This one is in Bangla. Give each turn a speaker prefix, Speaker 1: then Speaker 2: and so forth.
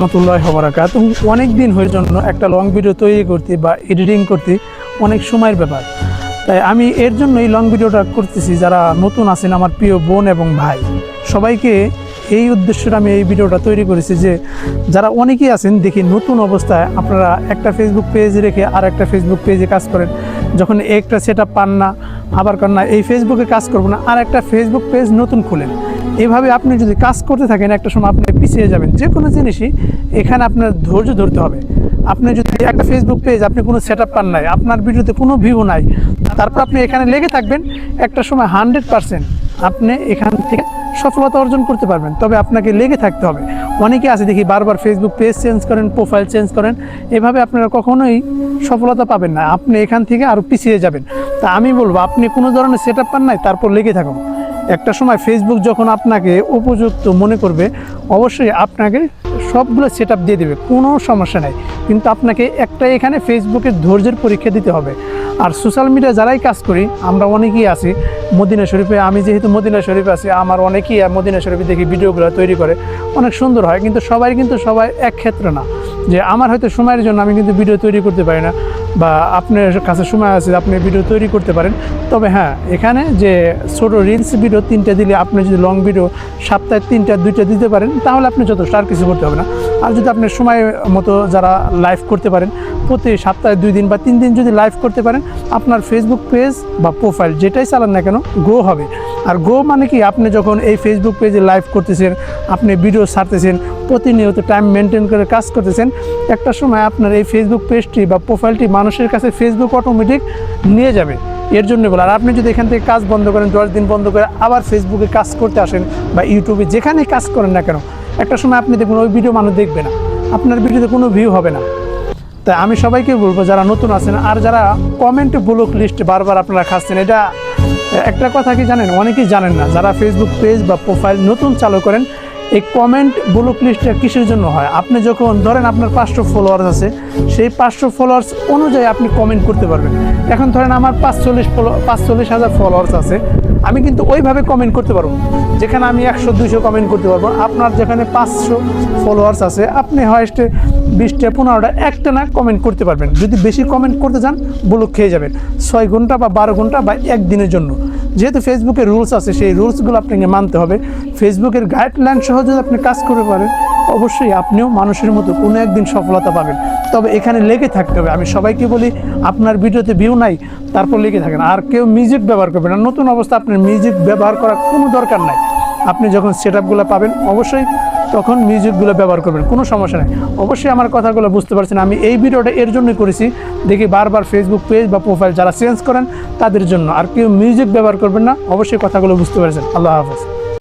Speaker 1: রহমতুল্লাহ হবরাকাত অনেক দিন হয়ে জন্য একটা লং ভিডিও তৈরি করতে বা এডিটিং করতে অনেক সময়ের ব্যাপার। তাই আমি এর জন্য এই লং ভিডিওটা করতেছি যারা নতুন আছেন আমার প্রিয় বোন এবং ভাই। সবাইকে এই উদ্দেশ্যে আমি এই ভিডিওটা তৈরি করেছি যে যারা অনেকেই আছেন, দেখি নতুন অবস্থায় আপনারা একটা ফেসবুক পেজ রেখে আর একটা ফেসবুক পেজে কাজ করেন। যখন একটা সেট পান না, আবার করেন না, এই ফেসবুকে কাজ করব না, আর একটা ফেসবুক পেজ নতুন খুলেন। এভাবে আপনি যদি কাজ করতে থাকেন, একটা সময় আপনি পিছিয়ে যাবেন। যে কোনো জিনিসই এখানে আপনার ধৈর্য ধরতে হবে। আপনি যদি একটা ফেসবুক পেজ আপনি কোনো সেট পান নাই, আপনার ভিডিওতে কোনো ভিউ নাই, তারপর আপনি এখানে লেগে থাকবেন, একটা সময় হান্ড্রেড পারসেন্ট আপনি এখান থেকে সফলতা অর্জন করতে পারবেন। তবে আপনাকে লেগে থাকতে হবে। অনেকে আছে দেখি বারবার ফেসবুক পেজ চেঞ্জ করেন প্রোফাইল চেঞ্জ করেন। এভাবে আপনারা কখনোই সফলতা পাবেন না। আপনি এখান থেকে আরও পিছিয়ে যাবেন। তা আমি বলব, আপনি কোনো ধরনের সেট আপ পান নাই, তারপর লেগে থাকুন। একটা সময় ফেসবুক যখন আপনাকে উপযুক্ত মনে করবে, অবশ্যই আপনাকে সবগুলো সেট দিয়ে দেবে, কোনো সমস্যা নেই। কিন্তু আপনাকে একটা এখানে ফেসবুকের ধৈর্যের পরীক্ষা দিতে হবে। আর সোশ্যাল মিডিয়া যারাই কাজ করি, আমরা অনেকেই আছি মদিনা শরীফে, আমি যেহেতু মদিনা শরীফে আছি, আমার অনেকেই মদিনা শরীফে দেখি ভিডিওগুলো তৈরি করে, অনেক সুন্দর হয়, কিন্তু সবাই কিন্তু সবাই এক ক্ষেত্রে না। যে আমার হয়তো সময়ের জন্য আমি কিন্তু ভিডিও তৈরি করতে পারি না, বা আপনার কাছে সময় আছে আপনি ভিডিও তৈরি করতে পারেন। তবে হ্যাঁ এখানে যে ছোটো রিলস ভিডিও তিনটা দিলে আপনি যদি লং ভিডিও সপ্তাহে তিনটা, দুইটা দিতে পারেন, তাহলে আপনি যথেষ্ট আর কিছু করতে হবে না। আর যদি আপনি সময় মতো যারা লাইভ করতে পারেন, প্রতি সপ্তাহে দুই দিন বা তিন দিন যদি লাইভ করতে পারেন, আপনার ফেসবুক পেজ বা প্রোফাইল যেটাই চালান না কেন গ্রো হবে। আর গ্রো মানে কি, আপনি যখন এই ফেসবুক পেজে লাইভ করতেছেন, আপনি ভিডিও ছাড়তেছেন, প্রতিনিয়ত টাইম মেনটেন করে কাজ করতেছেন, একটা সময় আপনার এই ফেসবুক পেজটি বা প্রোফাইলটি মানুষের কাছে ফেসবুক অটোমেটিক নিয়ে যাবে। এর জন্য বলে, আর আপনি যদি এখান থেকে কাজ বন্ধ করেন, দশ দিন বন্ধ করে আবার ফেসবুকে কাজ করতে আসেন বা ইউটিউবে যেখানে কাজ করেন না কেন, একটা সময় আপনি দেখবেন ওই ভিডিও মানুষ দেখবে না, আপনার ভিডিওতে কোনো ভিউ হবে না। তাই আমি সবাইকে বলব, যারা নতুন আছেন আর যারা কমেন্ট ব্লক লিস্ট বারবার আপনারা খাচ্ছেন, এটা একটা কথা কি জানেন? অনেকেই জানেন না। যারা ফেসবুক পেজ বা প্রোফাইল নতুন চালু করেন, এই কমেন্ট ব্লক লিস্টটা কিসের জন্য হয়? আপনি যখন ধরেন আপনার পাঁচশো ফলোয়ার্স আছে, সেই পাঁচশো ফলোয়ার্স অনুযায়ী আপনি কমেন্ট করতে পারবেন। এখন ধরেন আমার পাঁচচল্লিশ ফলো পাঁচচল্লিশ হাজার ফলোয়ার্স আছে, আমি কিন্তু ওইভাবে কমেন্ট করতে পারব যেখানে আমি একশো, দুইশো কমেন্ট করতে পারব আপনার যেখানে পাঁচশো ফলোয়ার্স আছে, আপনি হয়তো বিশটা, পনেরোটা, একটা না কমেন্ট করতে পারবেন। যদি বেশি কমেন্ট করতে চান, ব্লক খেয়ে যাবেন। ছয় ঘণ্টা বা বারো ঘণ্টা বা একদিনের জন্য। যেহেতু ফেসবুকের রুলস আছে, সেই রুলসগুলো আপনাকে মানতে হবে। ফেসবুকের গাইডলাইন সহ যদি আপনি কাজ করতে পারেন, অবশ্যই আপনিও মানুষের মতো কোনো একদিন সফলতা পাবেন। তবে এখানে লেগে থাকতে হবে। আমি সবাইকে বলি, আপনার ভিডিওতে ভিউ নাই, তারপর লেগে থাকেন। আর কেউ মিউজিক ব্যবহার করবেন না। নতুন অবস্থা, আপনার মিউজিক ব্যবহার করার কোনো দরকার নাই। আপনি যখন সেট আপগুলো পাবেন, অবশ্যই তখন মিউজিকগুলো ব্যবহার করবেন, কোনো সমস্যা নেই। অবশ্যই আমার কথাগুলো বুঝতে পারছেন, আমি এই ভিডিওটা এর জন্যই করেছি, দেখি বারবার ফেসবুক পেজ বা প্রোফাইল যারা চেঞ্জ করেন, তাদের জন্য। আর কেউ মিউজিক ব্যবহার করবেন না, অবশ্যই কথাগুলো বুঝতে পারছেন। আল্লাহ হাফেজ।